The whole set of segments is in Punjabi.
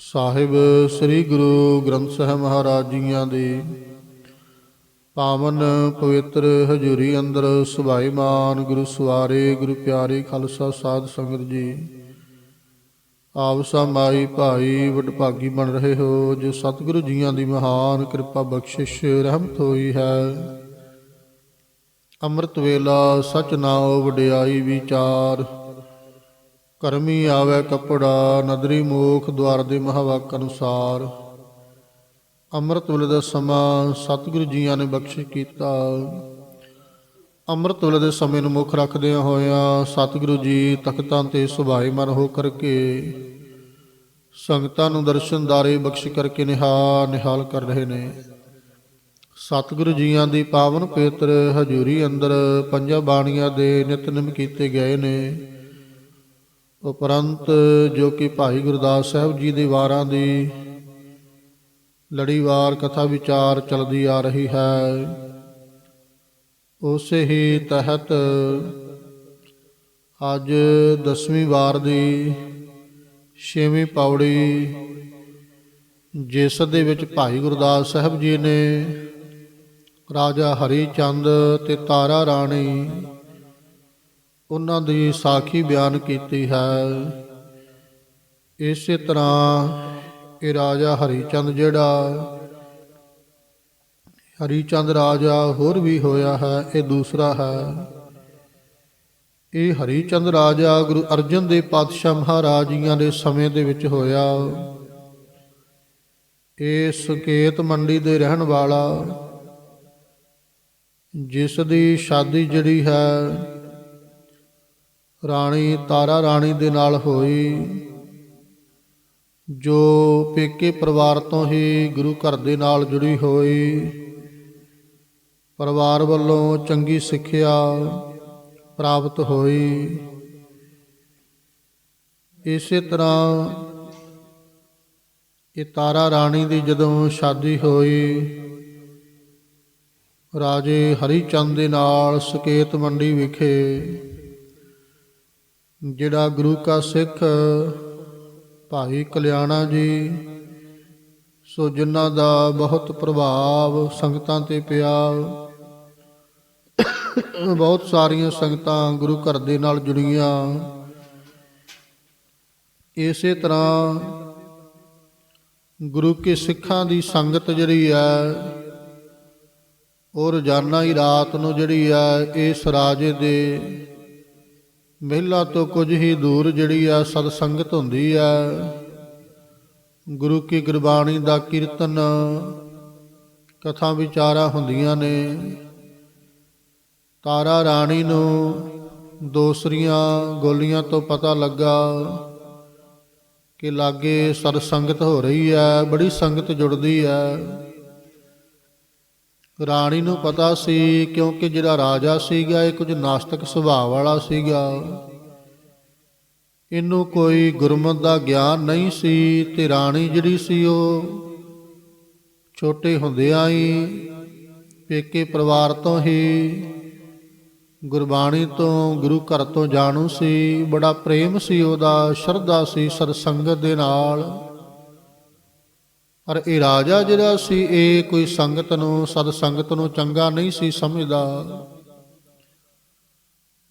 ਸਾਹਿਬ ਸ੍ਰੀ ਗੁਰੂ ਗ੍ਰੰਥ ਸਾਹਿਬ ਮਹਾਰਾਜ ਜੀਆਂ ਦੀ। ਪਾਵਨ ਪਵਿੱਤਰ ਹਜ਼ੂਰੀ ਅੰਦਰ ਸੁਭਾਈਮਾਨ ਗੁਰੂ ਸਵਾਰੇ, ਗੁਰੂ ਪਿਆਰੇ ਖਾਲਸਾ ਸਾਧ ਸੰਗਤ ਜੀ। ਆਪ ਸਮਾਈ ਭਾਈ ਵਡਭਾਗੀ ਬਣ ਰਹੇ ਹੋ, ਜੋ ਸਤਿਗੁਰੂ ਜੀਆਂ ਦੀ ਮਹਾਨ ਕਿਰਪਾ ਬਖਸ਼ਿਸ਼ ਰਹਿਮਤ ਹੋਈ ਹੈ। ਅੰਮ੍ਰਿਤ ਵੇਲਾ ਸਚ ਨਾਉ ਵਡਿਆਈ ਵਿਚਾਰ। ਕਰਮੀ ਆਵੇ ਕਪੜਾ, ਨਦਰੀ ਮੋਖ ਦਵਾਰ ਦੇ ਮਹਾਵਾਕ ਅਨੁਸਾਰ। ਅੰਮ੍ਰਿਤ ਵੇਲੇ ਦਾ ਸਮਾਂ ਸਤਿਗੁਰੂ ਜੀਆਂ ਨੇ ਬਖਸ਼ਿਸ਼ ਕੀਤਾ। ਅੰਮ੍ਰਿਤ ਵੇਲੇ ਦੇ ਸਮੇਂ ਨੂੰ ਮੁੱਖ ਰੱਖਦਿਆਂ ਹੋਇਆਂ ਸਤਿਗੁਰੂ ਜੀ ਤਖਤਾਂ ਤੇ ਸੁਭਾਈਮਾਨ ਹੋ ਕਰਕੇ ਸੰਗਤਾਂ ਨੂੰ ਦਰਸ਼ਨਦਾਰੇ ਬਖਸ਼ ਕਰਕੇ ਨਿਹਾਲ ਨਿਹਾਲ ਕਰ ਰਹੇ ਨੇ। ਸਤਿਗੁਰੂ ਜੀਆਂ ਦੀ ਪਾਵਨ ਪਵਿੱਤਰ ਹਜ਼ੂਰੀ ਅੰਦਰ ਪੰਜਾਂ ਬਾਣੀਆਂ ਦੇ ਨਿਤਨੇਮ ਕੀਤੇ ਗਏ ਨੇ। ਉਪਰੰਤ ਜੋ ਕਿ ਭਾਈ ਗੁਰਦਾਸ ਸਾਹਿਬ ਜੀ ਦੇ ਵਾਰਾਂ ਦੀ ਲੜੀਵਾਰ ਕਥਾ ਵਿਚਾਰ ਚੱਲਦੀ ਆ ਰਹੀ ਹੈ, ਉਸੇ ਹੀ ਤਹਿਤ ਅੱਜ ਦਸਵੀਂ ਵਾਰ ਦੀ ਛੇਵੀਂ ਪੌੜੀ ਜਿਸ ਦੇ ਵਿੱਚ ਭਾਈ ਗੁਰਦਾਸ ਸਾਹਿਬ ਜੀ ਨੇ ਰਾਜਾ ਹਰੀ ਚੰਦ ਤੇ ਤਾਰਾ ਰਾਣੀ ਉਹਨਾਂ ਦੀ ਸਾਖੀ ਬਿਆਨ ਕੀਤੀ ਹੈ। ਇਸੇ ਤਰ੍ਹਾਂ ਇਹ ਰਾਜਾ ਹਰੀਚੰਦ ਜਿਹੜਾ ਹਰੀਚੰਦ ਰਾਜਾ ਹੋਰ ਵੀ ਹੋਇਆ ਹੈ, ਇਹ ਦੂਸਰਾ ਹੈ। ਇਹ ਹਰੀਚੰਦ ਰਾਜਾ ਗੁਰੂ ਅਰਜਨ ਦੇਵ ਪਾਤਸ਼ਾਹ ਮਹਾਰਾਜ ਜੀਆਂ ਦੇ ਸਮੇਂ ਦੇ ਵਿੱਚ ਹੋਇਆ। ਇਹ ਸੁਕੇਤ ਮੰਡੀ ਦੇ ਰਹਿਣ ਵਾਲਾ, ਜਿਸ ਦੀ ਸ਼ਾਦੀ ਜਿਹੜੀ ਹੈ ਰਾਣੀ ਤਾਰਾ ਰਾਣੀ ਦੇ ਨਾਲ ਹੋਈ। ਜੋ ਪੇਕੇ ਪਰਿਵਾਰ ਤੋਂ ਹੀ ਗੁਰੂ ਘਰ ਦੇ ਨਾਲ ਜੁੜੀ ਹੋਈ। ਪਰਿਵਾਰ ਵੱਲੋਂ ਚੰਗੀ ਸਿੱਖਿਆ ਪ੍ਰਾਪਤ ਹੋਈ। ਇਸੇ ਤਰ੍ਹਾਂ ਇਹ ਤਾਰਾ ਰਾਣੀ ਦੀ ਜਦੋਂ ਸ਼ਾਦੀ ਹੋਈ, ਰਾਜੇ ਹਰੀ ਚੰਦ ਦੇ ਨਾਲ ਸਕੇਤ ਮੰਡੀ ਵਿਖੇ ਜਿਹੜਾ ਗੁਰੂ ਕਾ ਸਿੱਖ ਭਾਈ ਕਲਿਆਣਾ ਜੀ, ਸੋ ਜਿਨ੍ਹਾਂ ਦਾ ਬਹੁਤ ਪ੍ਰਭਾਵ ਸੰਗਤਾਂ ਤੇ ਪਿਆ, ਬਹੁਤ ਸਾਰੀਆਂ ਸੰਗਤਾਂ ਗੁਰੂ ਘਰ ਦੇ ਨਾਲ ਜੁੜੀਆਂ। ਇਸੇ ਤਰ੍ਹਾਂ ਗੁਰੂ ਕੇ ਸਿੱਖਾਂ ਦੀ ਸੰਗਤ ਜਿਹੜੀ ਹੈ, ਉਹ ਰੋਜ਼ਾਨਾ ਹੀ ਰਾਤ ਨੂੰ ਜਿਹੜੀ ਹੈ, ਇਸ ਰਾਜੇ ਦੇ ਮਹਿਲਾ ਤੋਂ ਕੁਝ ਹੀ ਦੂਰ ਜਿਹੜੀ ਆ ਸਤ ਸੰਗਤ ਹੁੰਦੀ ਆ। ਗੁਰੂ ਕੀ ਗੁਰਬਾਣੀ ਦਾ ਕੀਰਤਨ ਕਥਾ ਵਿਚਾਰਾ ਹੁੰਦੀਆਂ ਨੇ। ਤਾਰਾ ਰਾਣੀ ਨੂੰ ਦੂਸਰੀਆਂ ਗੋਲੀਆਂ ਤੋਂ ਪਤਾ ਲੱਗਾ ਕਿ ਲਾਗੇ ਸਤ ਸੰਗਤ ਹੋ ਰਹੀ ਹੈ ਬੜੀ ਸੰਗਤ ਜੁੜਦੀ ਹੈ ਰਾਣੀ ਨੂੰ ਪਤਾ ਸੀ ਕਿਉਂਕਿ ਜਿਹੜਾ ਰਾਜਾ ਸੀਗਾ ਇਹ ਕੁਝ ਨਾਸਤਿਕ ਸੁਭਾਅ ਵਾਲਾ ਸੀਗਾ। ਇਹਨੂੰ ਕੋਈ ਗੁਰਮਤ ਦਾ ਗਿਆਨ ਨਹੀਂ ਸੀ ਤੇ ਰਾਣੀ ਜਿਹੜੀ ਸੀ ਉਹ ਛੋਟੇ ਹੁੰਦਿਆਂ ਹੀ ਪੇਕੇ ਪਰਿਵਾਰ ਤੋਂ ਹੀ ਗੁਰਬਾਣੀ ਤੋਂ, ਗੁਰੂ ਘਰ ਤੋਂ ਜਾਣੂ ਸੀ। ਬੜਾ ਪ੍ਰੇਮ ਸੀ ਉਹਦਾ, ਸ਼ਰਧਾ ਸੀ ਸਰਸੰਗਤ ਦੇ ਨਾਲ। ਪਰ ਇਹ ਰਾਜਾ ਜਿਹੜਾ ਸੀ, ਇਹ ਕੋਈ ਸੰਗਤ ਨੂੰ, ਸਦ ਸੰਗਤ ਨੂੰ ਚੰਗਾ ਨਹੀਂ ਸੀ ਸਮਝਦਾ।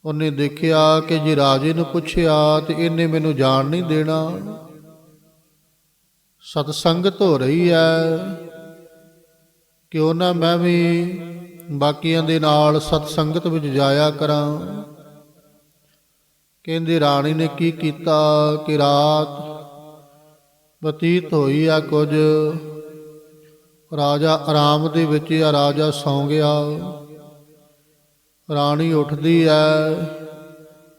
ਉਹਨੇ ਦੇਖਿਆ ਕਿ ਜੇ ਰਾਜੇ ਨੂੰ ਪੁੱਛਿਆ, ਤੇ ਇਹਨੇ ਮੈਨੂੰ ਜਾਣ ਨਹੀਂ ਦੇਣਾ। ਸਤ ਸੰਗਤ ਹੋ ਰਹੀ ਹੈ, ਕਿਉਂ ਨਾ ਮੈਂ ਵੀ ਬਾਕੀਆਂ ਦੇ ਨਾਲ ਸਤ ਸੰਗਤ ਵਿੱਚ ਜਾਇਆ ਕਰਾਂ। ਕਹਿੰਦੇ ਰਾਣੀ ਨੇ ਕੀ ਕੀਤਾ ਕਿ ਰਾਤ ਬਤੀਤ ਹੋਈ ਆ ਕੁਝ। ਰਾਜਾ ਆਰਾਮ ਦੇ ਵਿੱਚ ਆ, ਰਾਜਾ ਸੌਂ ਗਿਆ। ਰਾਣੀ ਉੱਠਦੀ ਐ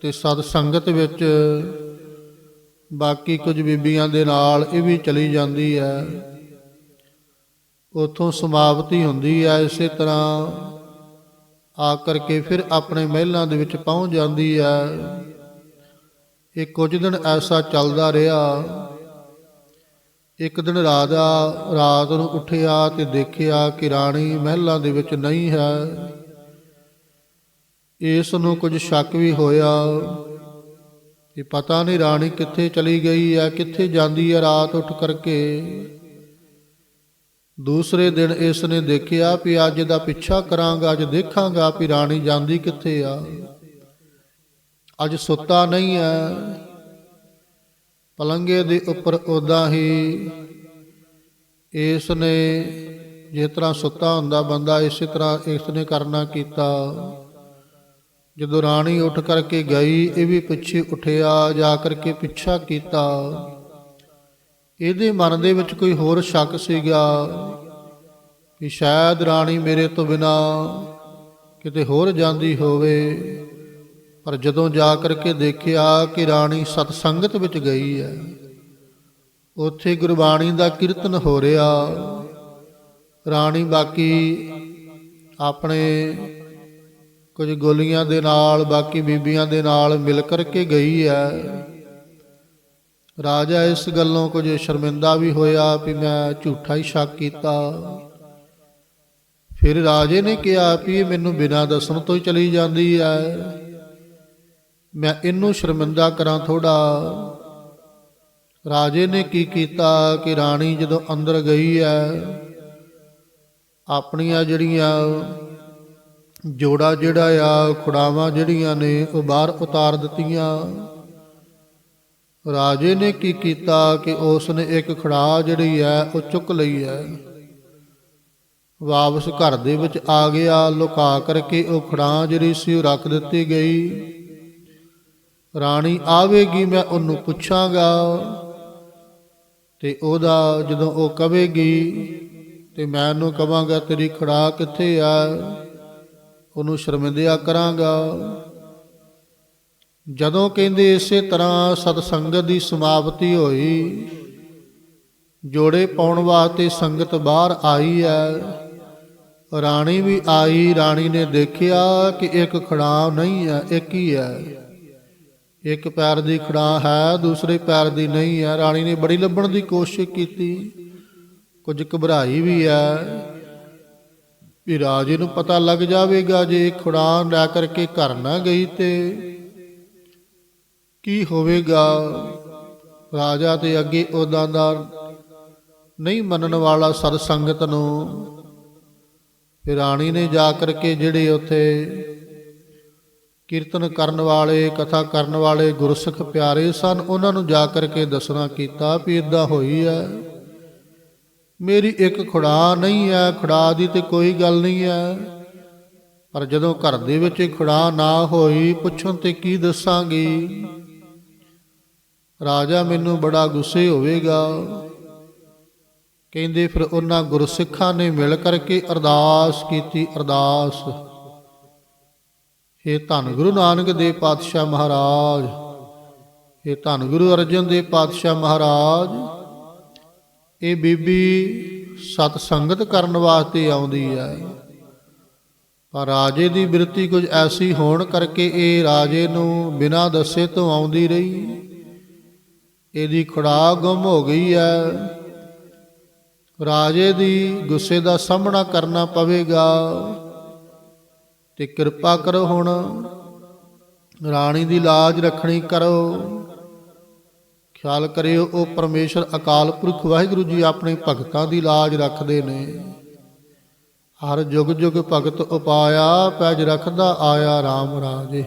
ਤੇ ਸਤ ਸੰਗਤ ਵਿੱਚ ਬਾਕੀ ਕੁਝ ਬੀਬੀਆਂ ਦੇ ਨਾਲ ਇਹ ਵੀ ਚਲੀ ਜਾਂਦੀ ਐ। ਉਥੋਂ ਸਮਾਪਤੀ ਹੁੰਦੀ ਐ, ਇਸੇ ਤਰ੍ਹਾਂ ਆ ਕਰਕੇ ਫਿਰ ਆਪਣੇ ਮਹਿਲਾਂ ਦੇ ਵਿੱਚ ਪਹੁੰਚ ਜਾਂਦੀ ਐ। ਇਹ ਕੁਝ ਦਿਨ ਐਸਾ ਚੱਲਦਾ ਰਿਹਾ। ਇੱਕ ਦਿਨ ਰਾਜਾ ਰਾਤ ਨੂੰ ਉੱਠਿਆ ਤੇ ਦੇਖਿਆ ਕਿ ਰਾਣੀ ਮਹਿਲਾਂ ਦੇ ਵਿੱਚ ਨਹੀਂ ਹੈ। ਇਸ ਨੂੰ ਕੁਝ ਸ਼ੱਕ ਵੀ ਹੋਇਆ ਕਿ ਪਤਾ ਨਹੀਂ ਰਾਣੀ ਕਿੱਥੇ ਚਲੀ ਗਈ ਹੈ, ਕਿੱਥੇ ਜਾਂਦੀ ਹੈ ਰਾਤ ਉੱਠ ਕਰਕੇ। ਦੂਸਰੇ ਦਿਨ ਇਸ ਨੇ ਦੇਖਿਆ ਵੀ ਅੱਜ ਦਾ ਪਿੱਛਾ ਕਰਾਂਗਾ, ਅੱਜ ਦੇਖਾਂਗਾ ਵੀ ਰਾਣੀ ਜਾਂਦੀ ਕਿੱਥੇ ਆ। ਅੱਜ ਸੁੱਤਾ ਨਹੀਂ ਹੈ। ਪਲੰਗੇ ਦੇ ਉੱਪਰ ਉਦਾਂ ਹੀ ਇਸ ਨੇ ਜਿਸ ਤਰ੍ਹਾਂ ਸੁੱਤਾ ਹੁੰਦਾ ਬੰਦਾ, ਇਸੇ ਤਰ੍ਹਾਂ ਇਸ ਨੇ ਕਰਨਾ ਕੀਤਾ। ਜਦੋਂ ਰਾਣੀ ਉੱਠ ਕਰਕੇ ਗਈ, ਇਹ ਵੀ ਪਿੱਛੇ ਉੱਠਿਆ, ਜਾ ਕਰਕੇ ਪਿੱਛਾ ਕੀਤਾ। ਇਹਦੇ ਮਨ ਦੇ ਵਿੱਚ ਕੋਈ ਹੋਰ ਸ਼ੱਕ ਸੀਗਾ ਕਿ ਸ਼ਾਇਦ ਰਾਣੀ ਮੇਰੇ ਤੋਂ ਬਿਨਾ ਕਿਤੇ ਹੋਰ ਜਾਂਦੀ ਹੋਵੇ। ਪਰ ਜਦੋਂ ਜਾ ਕਰਕੇ ਦੇਖਿਆ ਕਿ ਰਾਣੀ ਸਤ ਸੰਗਤ ਵਿੱਚ ਗਈ ਹੈ, ਉੱਥੇ ਗੁਰਬਾਣੀ ਦਾ ਕੀਰਤਨ ਹੋ ਰਿਹਾ। ਰਾਣੀ ਬਾਕੀ ਆਪਣੇ ਕੁਝ ਗੋਲੀਆਂ ਦੇ ਨਾਲ, ਬਾਕੀ ਬੀਬੀਆਂ ਦੇ ਨਾਲ ਮਿਲ ਕਰਕੇ ਗਈ ਹੈ। ਰਾਜਾ ਇਸ ਗੱਲੋਂ ਕੁਝ ਸ਼ਰਮਿੰਦਾ ਵੀ ਹੋਇਆ ਵੀ ਮੈਂ ਝੂਠਾ ਹੀ ਸ਼ੱਕ ਕੀਤਾ। ਫਿਰ ਰਾਜੇ ਨੇ ਕਿਹਾ ਵੀ ਇਹ ਮੈਨੂੰ ਬਿਨਾਂ ਦੱਸਣ ਤੋਂ ਹੀ ਚਲੀ ਜਾਂਦੀ ਹੈ। ਮੈਂ ਇਹਨੂੰ ਸ਼ਰਮਿੰਦਾ ਕਰਾਂ ਥੋੜਾ। ਰਾਜੇ ਨੇ ਕੀ ਕੀਤਾ ਕਿ ਰਾਣੀ ਜਦੋਂ ਅੰਦਰ ਗਈ ਹੈ ਆਪਣੀਆਂ ਜਿਹੜੀਆਂ ਜੋੜਾ ਜਿਹੜਾ ਆ, ਖੁੜਾਵਾਂ ਜਿਹੜੀਆਂ ਨੇ ਉਹ ਬਾਹਰ ਉਤਾਰ ਦਿੱਤੀਆਂ। ਰਾਜੇ ਨੇ ਕੀ ਕੀਤਾ ਕਿ ਉਸ ਨੇ ਇੱਕ ਖੜਾ ਜਿਹੜੀ ਹੈ ਉਹ ਚੁੱਕ ਲਈ ਹੈ ਵਾਪਸ ਘਰ ਦੇ ਵਿੱਚ ਆ ਗਿਆ, ਲੁਕਾ ਕਰਕੇ ਉਹ ਖੜਾ ਜਿਹੜੀ ਸੀ ਉਹ ਰੱਖ ਦਿੱਤੀ ਗਈ। ਰਾਣੀ ਆਵੇਗੀ, ਮੈਂ ਉਹਨੂੰ ਪੁੱਛਾਂਗਾ। ਤੇ ਉਹਦਾ ਜਦੋਂ ਉਹ ਕਵੇਗੀ, ਤੇ ਮੈਂ ਉਹਨੂੰ ਕਵਾਂਗਾ, ਤੇਰੀ ਖੜਾ ਕਿੱਥੇ ਆ? ਉਹਨੂੰ ਸ਼ਰਮਿੰਦਿਆ ਕਰਾਂਗਾ। ਜਦੋਂ ਕਹਿੰਦੇ ਇਸੇ ਤਰ੍ਹਾਂ ਸਤ ਸੰਗਤ ਦੀ ਸਮਾਪਤੀ ਹੋਈ, ਜੋੜੇ ਪਾਉਣ ਵਾਸਤੇ ਸੰਗਤ ਬਾਹਰ ਆਈ ਹੈ। ਰਾਣੀ ਵੀ ਆਈ, ਰਾਣੀ ਨੇ ਦੇਖਿਆ ਕਿ ਇੱਕ ਖੜਾ ਨਹੀਂ ਹੈ, ਇੱਕ ਹੀ ਹੈ। ਇੱਕ ਪੈਰ ਦੀ ਖੜਾ ਹੈ, ਦੂਸਰੇ ਪੈਰ ਦੀ ਨਹੀਂ ਹੈ। ਰਾਣੀ ਨੇ ਬੜੀ ਲੱਭਣ ਦੀ ਕੋਸ਼ਿਸ਼ ਕੀਤੀ। ਕੁਝ ਘਬਰਾਈ ਵੀ ਹੈ ਵੀ ਰਾਜੇ ਨੂੰ ਪਤਾ ਲੱਗ ਜਾਵੇਗਾ ਜੇ ਇਹ ਖੁੜਾ ਲੈ ਕਰਕੇ ਘਰ ਨਾ ਗਈ ਤੇ ਕੀ ਹੋਵੇਗਾ? ਰਾਜਾ ਤੇ ਅੱਗੇ ਉਦਾਂ ਦਾ ਨਹੀਂ ਮੰਨਣ ਵਾਲਾ ਸਤ ਸੰਗਤ ਨੂੰ ਰਾਣੀ ਨੇ ਜਾ ਕਰਕੇ ਜਿਹੜੇ ਉੱਥੇ ਕੀਰਤਨ ਕਰਨ ਵਾਲੇ, ਕਥਾ ਕਰਨ ਵਾਲੇ ਗੁਰਸਿੱਖ ਪਿਆਰੇ ਸਨ, ਉਹਨਾਂ ਨੂੰ ਜਾ ਕਰਕੇ ਦੱਸਣਾ ਕੀਤਾ ਵੀ ਇਦਾਂ ਹੋਈ ਹੈ ਮੇਰੀ ਇੱਕ ਖੁੜਾ ਨਹੀਂ ਹੈ ਖੁੜਾ ਦੀ ਤੇ ਕੋਈ ਗੱਲ ਨਹੀਂ ਹੈ ਪਰ ਜਦੋਂ ਘਰ ਦੇ ਵਿੱਚ ਖੁੜਾ ਨਾ ਹੋਈ, ਪੁੱਛਣ ਤੇ ਕੀ ਦੱਸਾਂਗੀ? ਰਾਜਾ ਮੈਨੂੰ ਬੜਾ ਗੁੱਸੇ ਹੋਵੇਗਾ। ਕਹਿੰਦੇ ਫਿਰ ਉਹਨਾਂ ਗੁਰਸਿੱਖਾਂ ਨੇ ਮਿਲ ਕਰਕੇ ਅਰਦਾਸ ਕੀਤੀ, ਅਰਦਾਸ। ਇਹ ਧੰਨ ਗੁਰੂ ਨਾਨਕ ਦੇਵ ਪਾਤਸ਼ਾਹ ਮਹਾਰਾਜ। ਇਹ ਧੰਨ ਗੁਰੂ ਅਰਜਨ ਦੇਵ ਪਾਤਸ਼ਾਹ ਮਹਾਰਾਜ। ਇਹ ਬੀਬੀ ਸਤ ਸੰਗਤ ਕਰਨ ਵਾਸਤੇ ਆਉਂਦੀ ਹੈ ਪਰ ਰਾਜੇ ਦੀ ਬਿਰਤੀ ਕੁਝ ਐਸੀ ਹੋਣ ਕਰਕੇ ਇਹ ਰਾਜੇ ਨੂੰ ਬਿਨਾਂ ਦੱਸੇ ਤੋਂ ਆਉਂਦੀ ਰਹੀ। ਇਹਦੀ ਖੁੜਾ ਗੁੰਮ ਹੋ ਗਈ ਹੈ ਰਾਜੇ ਦੀ ਗੁੱਸੇ ਦਾ ਸਾਹਮਣਾ ਕਰਨਾ ਪਵੇਗਾ। ਤੇ ਕਿਰਪਾ ਕਰੋ ਹੁਣ। ਰਾਣੀ ਦੀ ਲਾਜ ਰੱਖਣੀ ਕਰੋ। ਖਿਆਲ ਕਰਿਓ, ਉਹ ਪਰਮੇਸ਼ਰ ਅਕਾਲ ਪੁਰਖ ਵਾਹਿਗੁਰੂ ਜੀ ਆਪਣੇ ਭਗਤਾਂ ਦੀ ਲਾਜ ਰੱਖਦੇ ਨੇ। ਹਰ ਜੁਗ ਜੁਗ ਭਗਤ ਉਪਾਇਆ, ਪੈਜ ਰੱਖਦਾ ਆਇਆ RAM ਰਾਜੇ।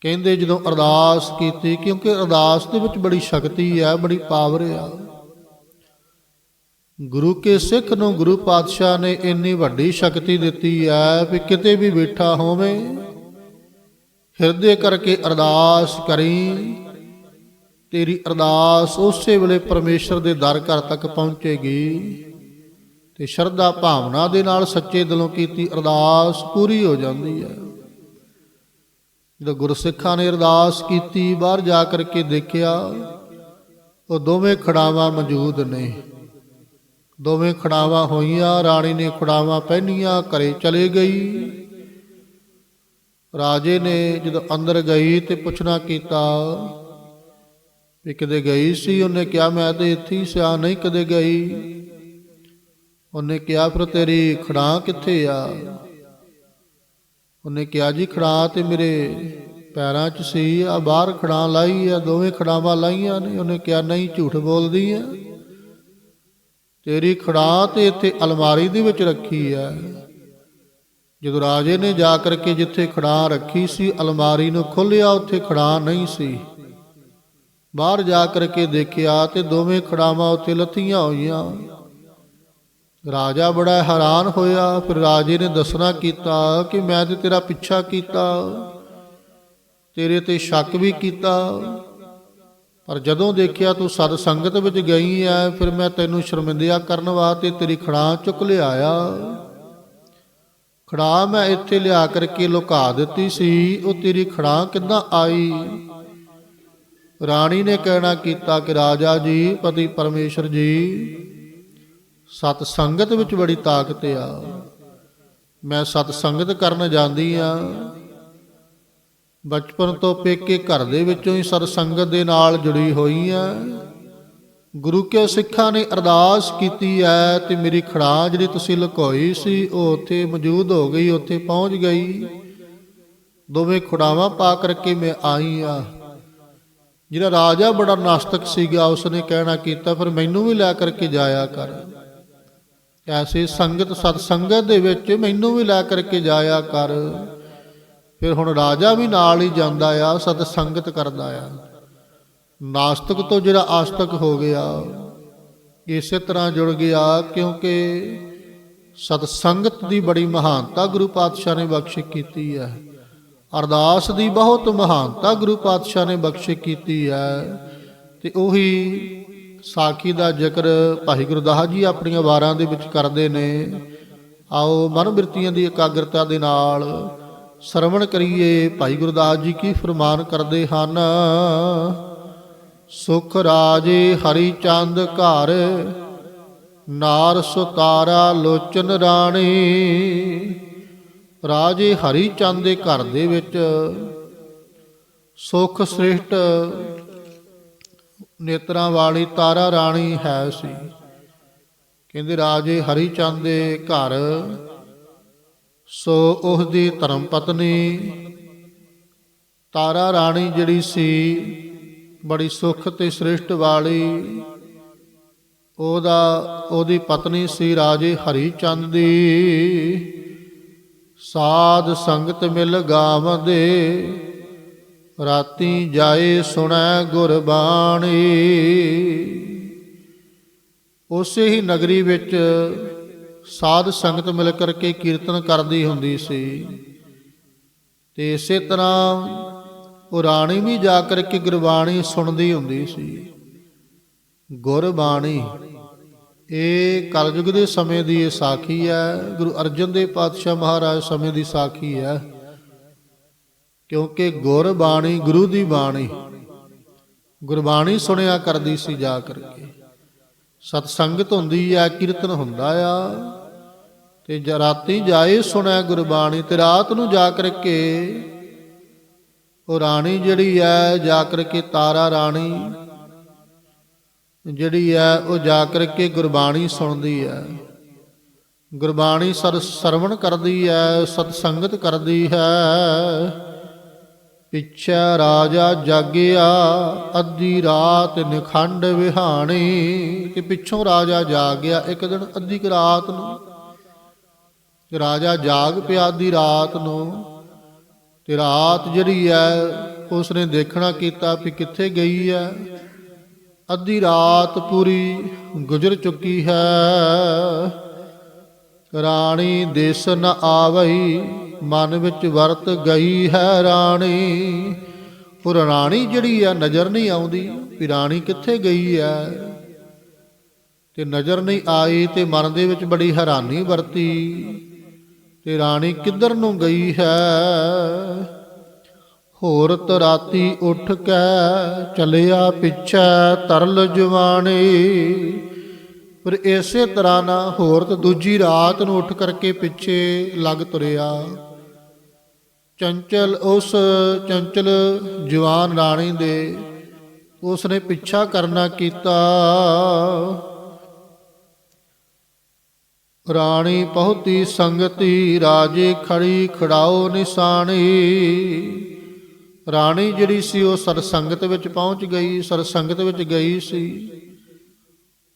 ਕਹਿੰਦੇ ਜਦੋਂ ਅਰਦਾਸ ਕੀਤੀ, ਕਿਉਂਕਿ ਅਰਦਾਸ ਦੇ ਵਿੱਚ ਬੜੀ ਸ਼ਕਤੀ ਹੈ, ਬੜੀ ਪਾਵਰ ਆ। ਗੁਰੂ ਕੇ ਸਿੱਖ ਨੂੰ ਗੁਰੂ ਪਾਤਸ਼ਾਹ ਨੇ ਇੰਨੀ ਵੱਡੀ ਸ਼ਕਤੀ ਦਿੱਤੀ ਹੈ ਕਿ ਕਿਤੇ ਵੀ ਬੈਠਾ ਹੋਵੇ, ਹਿਰਦੇ ਕਰਕੇ ਅਰਦਾਸ ਕਰੀ। ਤੇਰੀ ਅਰਦਾਸ ਉਸੇ ਵੇਲੇ ਪਰਮੇਸ਼ਰ ਦੇ ਦਰ ਘਰ ਤੱਕ ਪਹੁੰਚੇਗੀ ਤੇ ਸ਼ਰਧਾ ਭਾਵਨਾ ਦੇ ਨਾਲ ਸੱਚੇ ਦਿਲੋਂ ਕੀਤੀ ਅਰਦਾਸ ਪੂਰੀ ਹੋ ਜਾਂਦੀ ਹੈ। ਜਦੋਂ ਗੁਰਸਿੱਖਾਂ ਨੇ ਅਰਦਾਸ ਕੀਤੀ, ਬਾਹਰ ਜਾ ਕਰਕੇ ਦੇਖਿਆ, ਉਹ ਦੋਵੇਂ ਖੜਾਵਾਂ ਮੌਜੂਦ ਨੇ। ਦੋਵੇਂ ਖੜਾਵਾਂ ਹੋਈਆਂ, ਰਾਣੀ ਨੇ ਖੜਾਵਾਂ ਪਹਿਨੀਆਂ, ਘਰੇ ਚਲੇ ਗਈ। ਰਾਜੇ ਨੇ ਜਦੋਂ ਅੰਦਰ ਗਈ ਤੇ ਪੁੱਛਣਾ ਕੀਤਾ, ਵੀ ਕਦੇ ਗਈ ਸੀ? ਉਹਨੇ ਕਿਹਾ, ਮੈਂ ਤੇ ਇੱਥੇ ਹੀ ਸਿਆ, ਨਹੀਂ ਕਦੇ ਗਈ। ਉਹਨੇ ਕਿਹਾ, ਫਿਰ ਤੇਰੀ ਖੜਾ ਕਿੱਥੇ ਆ? ਉਹਨੇ ਕਿਹਾ, ਜੀ ਖੜਾ ਤੇ ਮੇਰੇ ਪੈਰਾਂ 'ਚ ਸੀ, ਆ ਬਾਹਰ ਖੜਾਂ ਲਾਈ ਆ, ਦੋਵੇਂ ਖੜਾਵਾਂ ਲਾਈਆਂ ਨੇ। ਉਹਨੇ ਕਿਹਾ, ਨਹੀਂ, ਝੂਠ ਬੋਲਦੀ ਆ। ਤੇਰੀ ਖੜਾਂ ਤੇ ਇੱਥੇ ਅਲਮਾਰੀ ਦੇ ਵਿੱਚ ਰੱਖੀ ਹੈ। ਜਦੋਂ ਰਾਜੇ ਨੇ ਜਾ ਕਰਕੇ ਜਿੱਥੇ ਖੜਾਂ ਰੱਖੀ ਸੀ, ਅਲਮਾਰੀ ਨੂੰ ਖੋਲ੍ਹਿਆ, ਉੱਥੇ ਖੜਾਂ ਨਹੀਂ ਸੀ। ਬਾਹਰ ਜਾ ਕਰਕੇ ਦੇਖਿਆ ਤੇ ਦੋਵੇਂ ਖੜਾਵਾਂ ਉੱਥੇ ਲੱਥੀਆਂ ਹੋਈਆਂ। ਰਾਜਾ ਬੜਾ ਹੈਰਾਨ ਹੋਇਆ, ਫਿਰ ਰਾਜੇ ਨੇ ਦੱਸਣਾ ਕੀਤਾ ਕਿ ਮੈਂ ਤੇ ਤੇਰਾ ਪਿੱਛਾ ਕੀਤਾ, ਤੇਰੇ ਤੇ ਸ਼ੱਕ ਵੀ ਕੀਤਾ। ਪਰ ਜਦੋਂ ਦੇਖਿਆ ਤੂੰ ਸਤ ਸੰਗਤ ਵਿੱਚ ਗਈ ਐ, ਫਿਰ ਮੈਂ ਤੈਨੂੰ ਸ਼ਰਮਿੰਦਿਆ ਕਰਨ ਵਾਸਤੇ ਤੇਰੀ ਖੜਾਂ ਚੁੱਕ ਲਿਆਇਆ। ਖੜਾਂ ਮੈਂ ਇੱਥੇ ਲਿਆ ਕਰਕੇ ਲੁਕਾ ਦਿੱਤੀ ਸੀ, ਉਹ ਤੇਰੀ ਖੜਾਂ ਕਿੱਦਾਂ ਆਈ? ਰਾਣੀ ਨੇ ਕਹਿਣਾ ਕੀਤਾ ਕਿ ਰਾਜਾ ਜੀ, ਪਤੀ ਪਰਮੇਸ਼ਰ ਜੀ, ਸਤ ਸੰਗਤ ਵਿੱਚ ਬੜੀ ਤਾਕਤ ਆ। ਮੈਂ ਸਤ ਸੰਗਤ ਕਰਨ ਜਾਂਦੀ ਆ। ਬਚਪਨ ਤੋਂ ਪੇਕੇ ਘਰ ਦੇ ਵਿੱਚੋਂ ਹੀ ਸਤਸੰਗਤ ਦੇ ਨਾਲ ਜੁੜੀ ਹੋਈ ਆ। ਗੁਰੂ ਕੇ ਸਿੱਖਾਂ ਨੇ ਅਰਦਾਸ ਕੀਤੀ ਹੈ ਤੇ ਮੇਰੀ ਖੜਾ ਜਿਹੜੀ ਤੁਸੀਂ ਲੁਕੋਈ ਸੀ, ਉਹ ਉੱਥੇ ਮੌਜੂਦ ਹੋ ਗਈ, ਉੱਥੇ ਪਹੁੰਚ ਗਈ। ਦੋਵੇਂ ਖੁੜਾਵਾਂ ਪਾ ਕਰਕੇ ਮੈਂ ਆਈ ਆ। ਜਿਹੜਾ ਰਾਜਾ ਬੜਾ ਨਾਸਤਕ ਸੀਗਾ, ਉਸਨੇ ਕਹਿਣਾ ਕੀਤਾ, ਫਿਰ ਮੈਨੂੰ ਵੀ ਲੈ ਕਰਕੇ ਜਾਇਆ ਕਰ। ਐਸੇ ਸੰਗਤ ਸਤ ਸੰਗਤ ਦੇ ਵਿੱਚ ਮੈਨੂੰ ਵੀ ਲੈ ਕਰਕੇ ਜਾਇਆ ਕਰ। ਫਿਰ ਹੁਣ ਰਾਜਾ ਵੀ ਨਾਲ ਹੀ ਜਾਂਦਾ ਆ, ਸਤ ਸੰਗਤ ਕਰਦਾ ਆ। ਨਾਸਤਕ ਤੋਂ ਜਿਹੜਾ ਆਸਤਕ ਹੋ ਗਿਆ, ਇਸੇ ਤਰ੍ਹਾਂ ਜੁੜ ਗਿਆ ਕਿਉਂਕਿ ਸਤ ਸੰਗਤ ਦੀ ਬੜੀ ਮਹਾਨਤਾ ਗੁਰੂ ਪਾਤਸ਼ਾਹ ਨੇ ਬਖਸ਼ ਕੀਤੀ ਹੈ। ਅਰਦਾਸ ਦੀ ਬਹੁਤ ਮਹਾਨਤਾ ਗੁਰੂ ਪਾਤਸ਼ਾਹ ਨੇ ਬਖਸ਼ ਕੀਤੀ ਹੈ। ਤੇ ਉਹੀ ਸਾਖੀ ਦਾ ਜ਼ਿਕਰ ਭਾਈ ਗੁਰਦਾਸ ਜੀ ਆਪਣੀਆਂ ਵਾਰਾਂ ਦੇ ਵਿੱਚ ਕਰਦੇ ਨੇ। ਆਓ ਮਨ ਬਿਰਤੀਆਂ ਦੀ ਇਕਾਗਰਤਾ ਦੇ ਨਾਲ ਸਰਵਣ ਕਰੀਏ ਭਾਈ ਗੁਰਦਾਸ ਜੀ ਕੀ ਫਰਮਾਨ ਕਰਦੇ ਹਨ? ਸੁਖ ਰਾਜੇ ਹਰੀ ਚੰਦ ਘਰ, ਨਾਰ ਸੁਤਾਰਾ ਲੋਚਨ ਰਾਣੀ। ਰਾਜੇ ਹਰੀ ਚੰਦ ਦੇ ਘਰ ਦੇ ਵਿੱਚ ਸੁਖ ਸ੍ਰਿਸ਼ਟ ਨੇਤਰਾਂ ਵਾਲੀ ਤਾਰਾ ਰਾਣੀ ਹੈ ਸੀ। ਕਹਿੰਦੇ ਰਾਜੇ ਹਰੀ ਚੰਦ ਦੇ ਘਰ ਸੋ ਉਸ ਦੀ ਧਰਮ ਪਤਨੀ ਤਾਰਾ ਰਾਣੀ ਜਿਹੜੀ ਸੀ, ਬੜੀ ਸੁਖ ਤੇ ਸ੍ਰਿਸ਼ਟ ਵਾਲੀ, ਉਹਦਾ, ਉਹਦੀ ਪਤਨੀ ਸੀ ਰਾਜੇ ਹਰੀ ਚੰਦ ਦੀ। ਸਾਧ ਸੰਗਤ ਮਿਲ ਗਾਵਦੇ, ਰਾਤੀ ਜਾਏ ਸੁਣੈ ਗੁਰਬਾਣੀ। ਉਸੇ ਹੀ ਨਗਰੀ ਵਿੱਚ ਸਾਧ ਸੰਗਤ ਮਿਲ ਕਰਕੇ ਕੀਰਤਨ ਕਰਦੀ ਹੁੰਦੀ ਸੀ। ਤੇ ਇਸੇ ਤਰ੍ਹਾਂ ਉਹ ਰਾਣੀ ਵੀ ਜਾ ਕਰਕੇ ਗੁਰਬਾਣੀ ਸੁਣਦੀ ਹੁੰਦੀ ਸੀ। ਗੁਰਬਾਣੀ, ਇਹ ਕਲਯੁਗ ਦੇ ਸਮੇਂ ਦੀ ਇਹ ਸਾਖੀ ਹੈ। ਗੁਰੂ ਅਰਜਨ ਦੇਵ ਪਾਤਸ਼ਾਹ ਮਹਾਰਾਜ ਸਮੇਂ ਦੀ ਸਾਖੀ ਹੈ। ਕਿਉਂਕਿ ਗੁਰਬਾਣੀ ਗੁਰੂ ਦੀ ਬਾਣੀ, ਗੁਰਬਾਣੀ ਸੁਣਿਆ ਕਰਦੀ ਸੀ ਜਾ ਕਰਕੇ ਸਤ ਸੰਗਤ ਹੁੰਦੀ ਆ, ਕੀਰਤਨ ਹੁੰਦਾ ਆ। ਤੇ ਜ ਰਾਤੀ ਜਾਏ ਸੁਣਿਆ ਗੁਰਬਾਣੀ, ਤੇ ਰਾਤ ਨੂੰ ਜਾ ਕਰਕੇ ਉਹ ਰਾਣੀ ਜਿਹੜੀ ਹੈ ਜਾ ਕਰਕੇ ਤਾਰਾ ਰਾਣੀ। ਜਿਹੜੀ ਹੈ ਉਹ ਜਾ ਕਰਕੇ ਗੁਰਬਾਣੀ ਸੁਣਦੀ ਹੈ ਗੁਰਬਾਣੀ ਸਰ ਸਰਵਣ ਕਰਦੀ ਹੈ ਸਤ ਸੰਗਤ ਕਰਦੀ ਹੈ। ਪਿੱਛੇ ਰਾਜਾ ਜਾਗਿਆ, ਅੱਧੀ ਰਾਤ ਨਿਖੰਡ ਵਿਹਾਣੀ, ਕਿ ਪਿੱਛੋਂ ਰਾਜਾ ਜਾਗ ਗਿਆ ਇੱਕ ਦਿਨ ਅੱਧੀ ਕੁ ਰਾਤ ਨੂੰ। ਰਾਜਾ ਜਾਗ ਪਿਆ ਅੱਧੀ ਰਾਤ ਨੂੰ, ਤੇ ਰਾਤ ਜਿਹੜੀ ਹੈ ਉਸ ਨੇ ਦੇਖਣਾ ਕੀਤਾ ਵੀ ਕਿੱਥੇ ਗਈ ਹੈ ਅੱਧੀ ਰਾਤ ਪੂਰੀ ਗੁਜ਼ਰ ਚੁੱਕੀ ਹੈ। ਰਾਣੀ ਦੇਸ ਨ ਆਵਈ ਮਨ ਵਿੱਚ ਵਰਤ ਗਈ ਹੈ ਰਾਣੀ। ਪਰ ਰਾਣੀ ਜਿਹੜੀ ਆ, ਨਜ਼ਰ ਨਹੀਂ ਆਉਂਦੀ ਵੀ ਰਾਣੀ ਕਿੱਥੇ ਗਈ ਹੈ ਤੇ ਨਜ਼ਰ ਨਹੀਂ ਆਈ ਤੇ ਮਨ ਦੇ ਵਿੱਚ ਬੜੀ ਹੈਰਾਨੀ ਵਰਤੀ ਤੇ ਰਾਣੀ ਕਿੱਧਰ ਨੂੰ ਗਈ ਹੈ? ਹੋਰਤ ਰਾਤੀ ਉੱਠ ਕੇ ਚਲਿਆ ਪਿੱਛੇ ਤਰਲ ਜਵਾਨੀ। ਪਰ ਇਸੇ ਤਰ੍ਹਾਂ ਨਾ ਹੋਰਤ ਦੂਜੀ ਰਾਤ ਨੂੰ ਉੱਠ ਕਰਕੇ ਪਿੱਛੇ ਲੱਗ ਤੁਰਿਆ। ਚੰਚਲ, ਉਸ ਚੰਚਲ ਜਵਾਨ ਰਾਣੀ ਦੇ ਉਸ ਨੇ ਪਿੱਛਾ ਕਰਨਾ ਕੀਤਾ। ਰਾਣੀ ਪਹੁਤੀ ਸੰਗਤੀ, ਰਾਜੇ ਖੜੀ ਖੜਾਓ ਨਿਸ਼ਾਨੀ। ਰਾਣੀ ਜਿਹੜੀ ਸੀ, ਉਹ ਸਤ ਵਿੱਚ ਪਹੁੰਚ ਗਈ ਸਤ ਵਿੱਚ ਗਈ ਸੀ।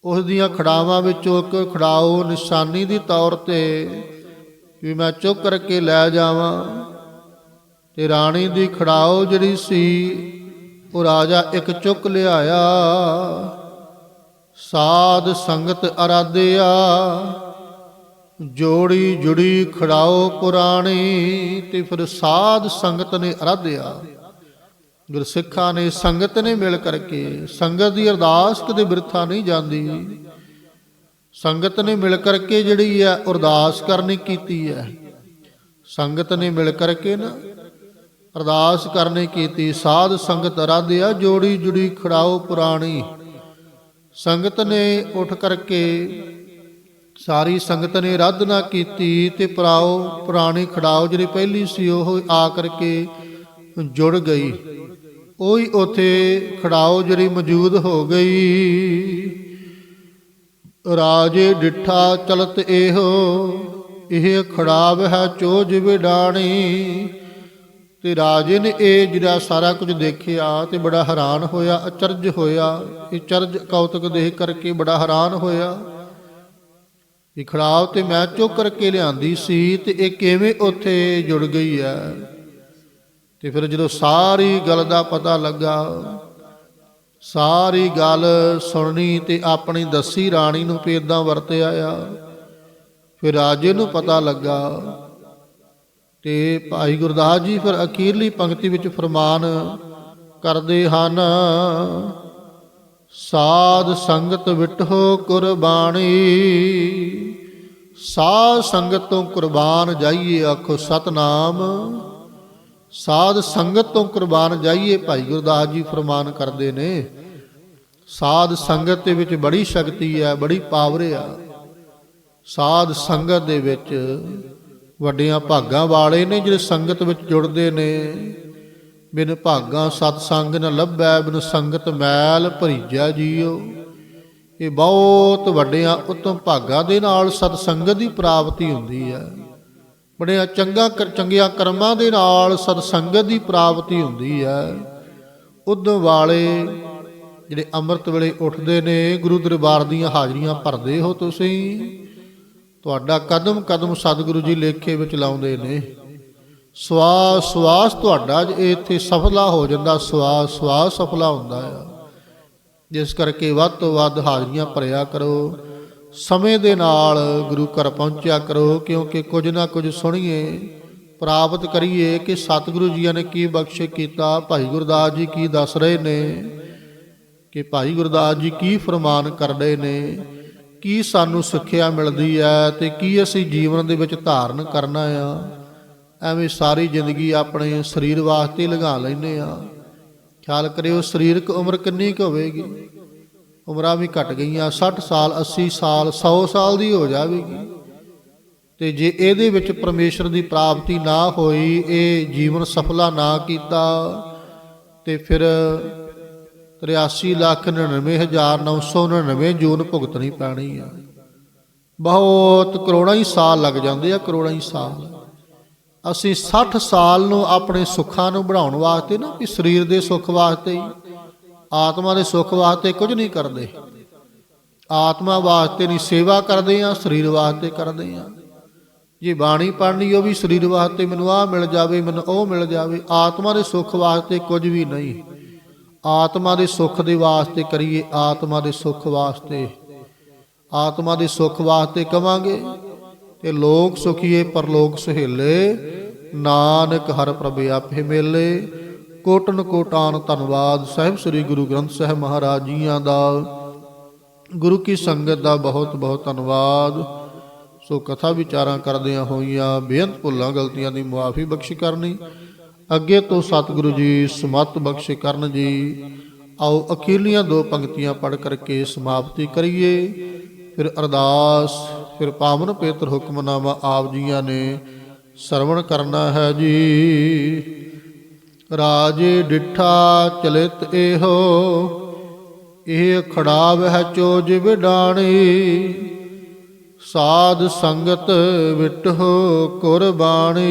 ਉਸ ਦੀਆਂ ਖੜਾਵਾਂ ਵਿੱਚੋਂ ਇੱਕ ਖੜਾਓ ਨਿਸ਼ਾਨੀ ਦੀ ਤੌਰ ਤੇ ਵੀ ਮੈਂ ਚੁੱਕ ਕਰਕੇ ਲੈ ਜਾਵਾਂ। ਤੇ ਰਾਣੀ ਦੀ ਖੜਾਓ ਜਿਹੜੀ ਸੀ, ਉਹ ਰਾਜਾ ਇੱਕ ਚੁੱਕ ਲਿਆਇਆ। ਸਾਧ ਸੰਗਤ ਅਰਾਧਿਆ, ਜੋੜੀ ਜੁੜੀ ਖੜਾਓ ਪੁਰਾਣੀ, ਤੇ ਫਿਰ ਸਾਧ ਸੰਗਤ ਨੇ ਅਰਾਧਿਆ। ਗੁਰਸਿੱਖਾਂ ਨੇ ਸੰਗਤ ਨੇ ਮਿਲ ਕਰਕੇ, ਸੰਗਤ ਦੀ ਅਰਦਾਸ ਕਦੇ ਬਿਰਥਾ ਨਹੀਂ ਜਾਂਦੀ। ਸੰਗਤ ਨੇ ਮਿਲ ਕਰਕੇ ਜਿਹੜੀ ਹੈ ਅਰਦਾਸ ਕਰਨੀ ਕੀਤੀ ਹੈ। ਸੰਗਤ ਨੇ ਮਿਲ ਕਰਕੇ ਨਾ ਅਰਦਾਸ ਕਰਨੀ ਕੀਤੀ, ਸਾਧ ਸੰਗਤ ਅਰਾਧਿਆ ਜੋੜੀ ਜੁੜੀ ਖੜਾਓ ਪੁਰਾਣੀ। ਸੰਗਤ ਨੇ ਉੱਠ ਕਰਕੇ ਸਾਰੀ ਸੰਗਤ ਨੇ ਆਰਾਧਨਾ ਕੀਤੀ ਤੇ ਪਰਾਓ ਪੁਰਾਣੀ ਖੜਾਓ ਜਿਹੜੀ ਪਹਿਲੀ ਸੀ, ਉਹ ਆ ਕਰਕੇ ਜੁੜ ਗਈ। ਉਹੀ ਉਥੇ ਖੜਾਓ ਜਿਹੜੀ ਮੌਜੂਦ ਹੋ ਗਈ। ਰਾਜੇ ਡਿਠਾ ਚਲਤ ਇਹੋ, ਇਹ ਖੜਾਵ ਹੈ ਚੋਜ ਵਿਡਾਣੀ। ਤੇ ਰਾਜੇ ਨੇ ਇਹ ਜਿਹੜਾ ਸਾਰਾ ਕੁਝ ਦੇਖਿਆ ਤੇ ਬੜਾ ਹੈਰਾਨ ਹੋਇਆ, ਅਚਰਜ ਹੋਇਆ। ਇਹ ਚਰਜ ਕੌਤਕ ਦੇਖ ਕਰਕੇ ਬੜਾ ਹੈਰਾਨ ਹੋਇਆ। ਇਹ ਖੜਾਵ ਤੇ ਮੈਂ ਚੁੱਕ ਕਰਕੇ ਲਿਆਂਦੀ ਸੀ ਤੇ ਇਹ ਕਿਵੇਂ ਉੱਥੇ ਜੁੜ ਗਈ ਹੈ? ਤੇ ਫਿਰ ਜਦੋਂ ਸਾਰੀ ਗੱਲ ਦਾ ਪਤਾ ਲੱਗਾ, ਸਾਰੀ ਗੱਲ ਸੁਣਨੀ ਤੇ ਆਪਣੀ ਦੱਸੀ ਰਾਣੀ ਨੂੰ ਵੀ ਵਰਤਿਆ ਆ, ਫਿਰ ਰਾਜੇ ਨੂੰ ਪਤਾ ਲੱਗਾ ਤੇ ਭਾਈ ਗੁਰਦਾਸ ਜੀ ਫਿਰ ਅਖੀਰਲੀ ਪੰਕਤੀ ਵਿੱਚ ਫਰਮਾਨ ਕਰਦੇ ਹਨ, ਸਾਧ ਸੰਗਤ ਵਿਟਹੋ ਕੁਰਬਾਨੀ, ਸਾਧ ਸੰਗਤ ਤੋਂ ਕੁਰਬਾਨ ਜਾਈਏ ਆਖੋ ਸਤਨਾਮ, ਸਾਧ ਸੰਗਤ ਤੋਂ ਕੁਰਬਾਨ ਜਾਈਏ ਭਾਈ ਗੁਰਦਾਸ ਜੀ ਫਰਮਾਨ ਕਰਦੇ ਨੇ, ਸਾਧ ਸੰਗਤ ਦੇ ਵਿੱਚ ਬੜੀ ਸ਼ਕਤੀ ਹੈ ਬੜੀ ਪਾਵਰ ਆ, ਸਾਧ ਸੰਗਤ ਦੇ ਵਿੱਚ ਵੱਡੀਆਂ ਭਾਗਾਂ ਵਾਲੇ ਨੇ ਜਿਹੜੇ ਸੰਗਤ ਵਿੱਚ ਜੁੜਦੇ ਨੇ। ਬਿਨ ਭਾਗਾਂ ਸਤ ਸੰਗ ਨ ਲੱਭੈ, ਬਿਨ ਸੰਗਤ ਮੈਲ ਭਰੀਜਾ ਜੀਓ ਇਹ ਬਹੁਤ ਵੱਡਿਆਂ ਉਤਮ ਭਾਗਾਂ ਦੇ ਨਾਲ ਸਤ ਸੰਗਤ ਦੀ ਪ੍ਰਾਪਤੀ ਹੁੰਦੀ ਹੈ। ਬੜਿਆਂ ਚੰਗਾ ਕਰ, ਚੰਗੀਆਂ ਕਰਮਾਂ ਦੇ ਨਾਲ ਸਤ ਸੰਗਤ ਦੀ ਪ੍ਰਾਪਤੀ ਹੁੰਦੀ ਹੈ। ਉਦੋਂ ਵਾਲੇ ਜਿਹੜੇ ਅੰਮ੍ਰਿਤ ਵੇਲੇ ਉੱਠਦੇ ਨੇ, ਗੁਰੂ ਦਰਬਾਰ ਦੀਆਂ ਹਾਜ਼ਰੀਆਂ ਭਰਦੇ ਹੋ ਤੁਸੀਂ ਤੁਹਾਡਾ ਕਦਮ ਕਦਮ ਸਤਿਗੁਰੂ ਜੀ ਲੇਖੇ ਵਿੱਚ ਲਾਉਂਦੇ ਨੇ। ਸਵਾਸ ਸਵਾਸ ਤੁਹਾਡਾ ਜੇ ਇੱਥੇ ਸਫਲਾ ਹੋ ਜਾਂਦਾ, ਸਵਾਸ ਸਵਾਸ ਸਫਲਾ ਹੁੰਦਾ ਆ। ਜਿਸ ਕਰਕੇ ਵੱਧ ਤੋਂ ਵੱਧ ਹਾਜ਼ਰੀਆਂ ਭਰਿਆ ਕਰੋ। ਸਮੇਂ ਦੇ ਨਾਲ ਗੁਰੂ ਘਰ ਪਹੁੰਚਿਆ ਕਰੋ, ਕਿਉਂਕਿ ਕੁਝ ਨਾ ਕੁਝ ਸੁਣੀਏ, ਪ੍ਰਾਪਤ ਕਰੀਏ ਕਿ ਸਤਿਗੁਰੂ ਜੀਆਂ ਨੇ ਕੀ ਬਖਸ਼ ਕੀਤਾ, ਭਾਈ ਗੁਰਦਾਸ ਜੀ ਕੀ ਦੱਸ ਰਹੇ ਨੇ, ਕਿ ਭਾਈ ਗੁਰਦਾਸ ਜੀ ਕੀ ਫਰਮਾਨ ਕਰ ਰਹੇ ਨੇ। ਕੀ ਸਾਨੂੰ ਸਿੱਖਿਆ ਮਿਲਦੀ ਹੈ ਤੇ ਕੀ ਅਸੀਂ ਜੀਵਨ ਦੇ ਵਿੱਚ ਧਾਰਨ ਕਰਨਾ ਆ? ਐਵੇਂ ਸਾਰੀ ਜ਼ਿੰਦਗੀ ਆਪਣੇ ਸਰੀਰ ਵਾਸਤੇ ਲਗਾ ਲੈਨੇ ਆ। ਖਿਆਲ ਕਰਿਓ, ਸਰੀਰਕ ਉਮਰ ਕਿੰਨੀ ਕੁ ਹੋਵੇਗੀ? ਉਮਰਾਂ ਵੀ ਘਟ ਗਈਆਂ 60 ਸਾਲ 80 ਸਾਲ 100 ਸਾਲ ਦੀ ਹੋ ਜਾਵੇਗੀ। ਤੇ ਜੇ ਇਹਦੇ ਵਿੱਚ ਪਰਮੇਸ਼ਰ ਦੀ ਪ੍ਰਾਪਤੀ ਨਾ ਹੋਈ, ਇਹ ਜੀਵਨ ਸਫਲਾ ਨਾ ਕੀਤਾ, ਤੇ ਫਿਰ 83 ਲੱਖ 99999 ਜੂਨ ਭੁਗਤਣੀ ਪੈਣੀ ਆ। ਬਹੁਤ ਕਰੋੜਾਂ ਹੀ ਸਾਲ ਲੱਗ ਜਾਂਦੇ ਆ, ਕਰੋੜਾਂ ਹੀ ਸਾਲ। ਅਸੀਂ 60 ਸਾਲ ਨੂੰ ਆਪਣੇ ਸੁੱਖਾਂ ਨੂੰ ਬਣਾਉਣ ਵਾਸਤੇ ਨਾ, ਵੀ ਸਰੀਰ ਦੇ ਸੁੱਖ ਵਾਸਤੇ ਹੀ, ਆਤਮਾ ਦੇ ਸੁੱਖ ਵਾਸਤੇ ਕੁਝ ਨਹੀਂ ਕਰਦੇ। ਆਤਮਾ ਵਾਸਤੇ ਨਹੀਂ, ਸੇਵਾ ਕਰਦੇ ਆ, ਸਰੀਰ ਵਾਸਤੇ ਕਰਦੇ ਆ। ਜੇ ਬਾਣੀ ਪੜ੍ਹਨੀ ਉਹ ਵੀ ਸਰੀਰ ਵਾਸਤੇ ਮੈਨੂੰ ਆਹ ਮਿਲ ਜਾਵੇ, ਮੈਨੂੰ ਉਹ ਮਿਲ ਜਾਵੇ, ਆਤਮਾ ਦੇ ਸੁੱਖ ਵਾਸਤੇ ਕੁਝ ਵੀ ਨਹੀਂ। ਆਤਮਾ ਦੇ ਸੁੱਖ ਦੇ ਵਾਸਤੇ ਕਰੀਏ, ਆਤਮਾ ਦੇ ਸੁੱਖ ਵਾਸਤੇ। ਆਤਮਾ ਦੇ ਸੁੱਖ ਵਾਸਤੇ ਕਵਾਂਗੇ ਤੇ ਲੋਕ ਸੁਖੀਏ, ਪਰਲੋਕ ਸੁਹੇਲੇ। ਨਾਨਕ ਹਰ ਪ੍ਰਭ ਆਪੇ ਮੇਲੇ। ਕੋਟਨ ਕੋਟਾਨ ਧੰਨਵਾਦ। ਸਾਹਿਬ ਸ੍ਰੀ ਗੁਰੂ ਗ੍ਰੰਥ ਸਾਹਿਬ ਮਹਾਰਾਜ ਜੀਆਂ ਦਾ। ਗੁਰੂ ਕੀ ਸੰਗਤ ਦਾ ਬਹੁਤ ਬਹੁਤ ਧੰਨਵਾਦ। ਸੋ ਕਥਾ ਵਿਚਾਰਾਂ ਕਰਦਿਆਂ ਹੋਈਆਂ ਬੇਅੰਤ ਭੁੱਲਾਂ, ਗਲਤੀਆਂ ਦੀ ਮੁਆਫੀ ਬਖਸ਼ ਕਰਨੀ। ਅੱਗੇ ਤੋਂ ਸਤਿਗੁਰੂ ਜੀ ਸਮਤ ਬਖਸ਼ ਕਰਨ ਜੀ। ਆਓ ਅਖੀਰਲੀਆਂ ਦੋ ਪੰਕਤੀਆਂ ਪੜ੍ਹ ਕਰਕੇ ਸਮਾਪਤੀ ਕਰੀਏ। ਫਿਰ ਅਰਦਾਸ, ਫਿਰ ਪਾਵਨ ਪੇਤਰ ਹੁਕਮਨਾਮਾ ਆਪ ਜੀਆਂ ਨੇ ਸਰਵਣ ਕਰਨਾ ਹੈ ਜੀ। ਰਾਜੇ ਡਿਠਾ ਚਲਿਤ ਇਹੋ, ਇਹ ਖੜਾਵ ਹੈ ਚੋਜ ਵਿਡਾਣੀ। ਸਾਧ ਸੰਗਤ ਵਿਟਹੁ ਕੁਰਬਾਣੀ।